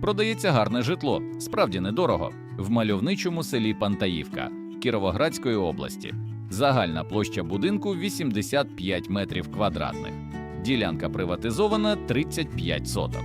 Продається гарне житло, справді недорого, в мальовничому селі Пантаївка Кіровоградської області. Загальна площа будинку 85 метрів квадратних. Ділянка приватизована 35 соток.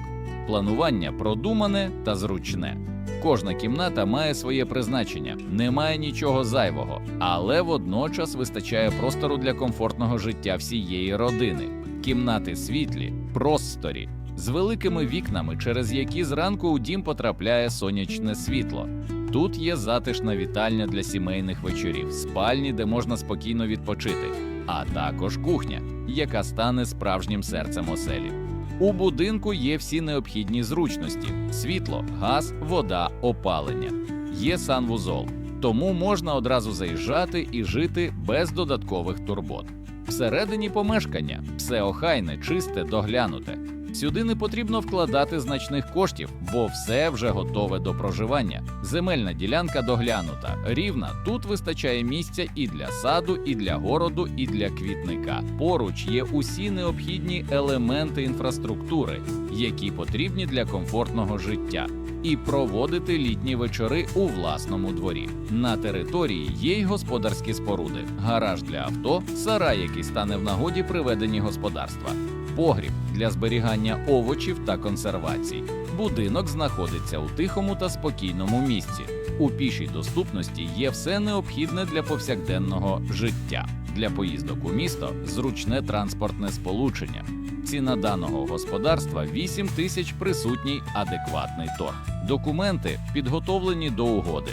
Планування продумане та зручне. Кожна кімната має своє призначення, немає нічого зайвого, але водночас вистачає простору для комфортного життя всієї родини. Кімнати світлі, просторі, з великими вікнами, через які зранку у дім потрапляє сонячне світло. Тут є затишна вітальня для сімейних вечорів, спальні, де можна спокійно відпочити, а також кухня, яка стане справжнім серцем оселі. У будинку є всі необхідні зручності: світло, газ, вода, опалення. Є санвузол, тому можна одразу заїжджати і жити без додаткових турбот. Всередині помешкання все охайне, чисте, доглянуте. Сюди не потрібно вкладати значних коштів, бо все вже готове до проживання. Земельна ділянка доглянута, рівна. Тут вистачає місця і для саду, і для городу, і для квітника. Поруч є усі необхідні елементи інфраструктури, які потрібні для комфортного життя. І проводити літні вечори у власному дворі. На території є й господарські споруди, гараж для авто, сарай, який стане в нагоді при веденні господарства погріб для зберігання овочів та консервацій. Будинок знаходиться у тихому та спокійному місці. У пішій доступності є все необхідне для повсякденного життя. Для поїздок у місто зручне транспортне сполучення. Ціна даного господарства 8 тисяч присутній адекватний торг. Документи підготовлені до угоди.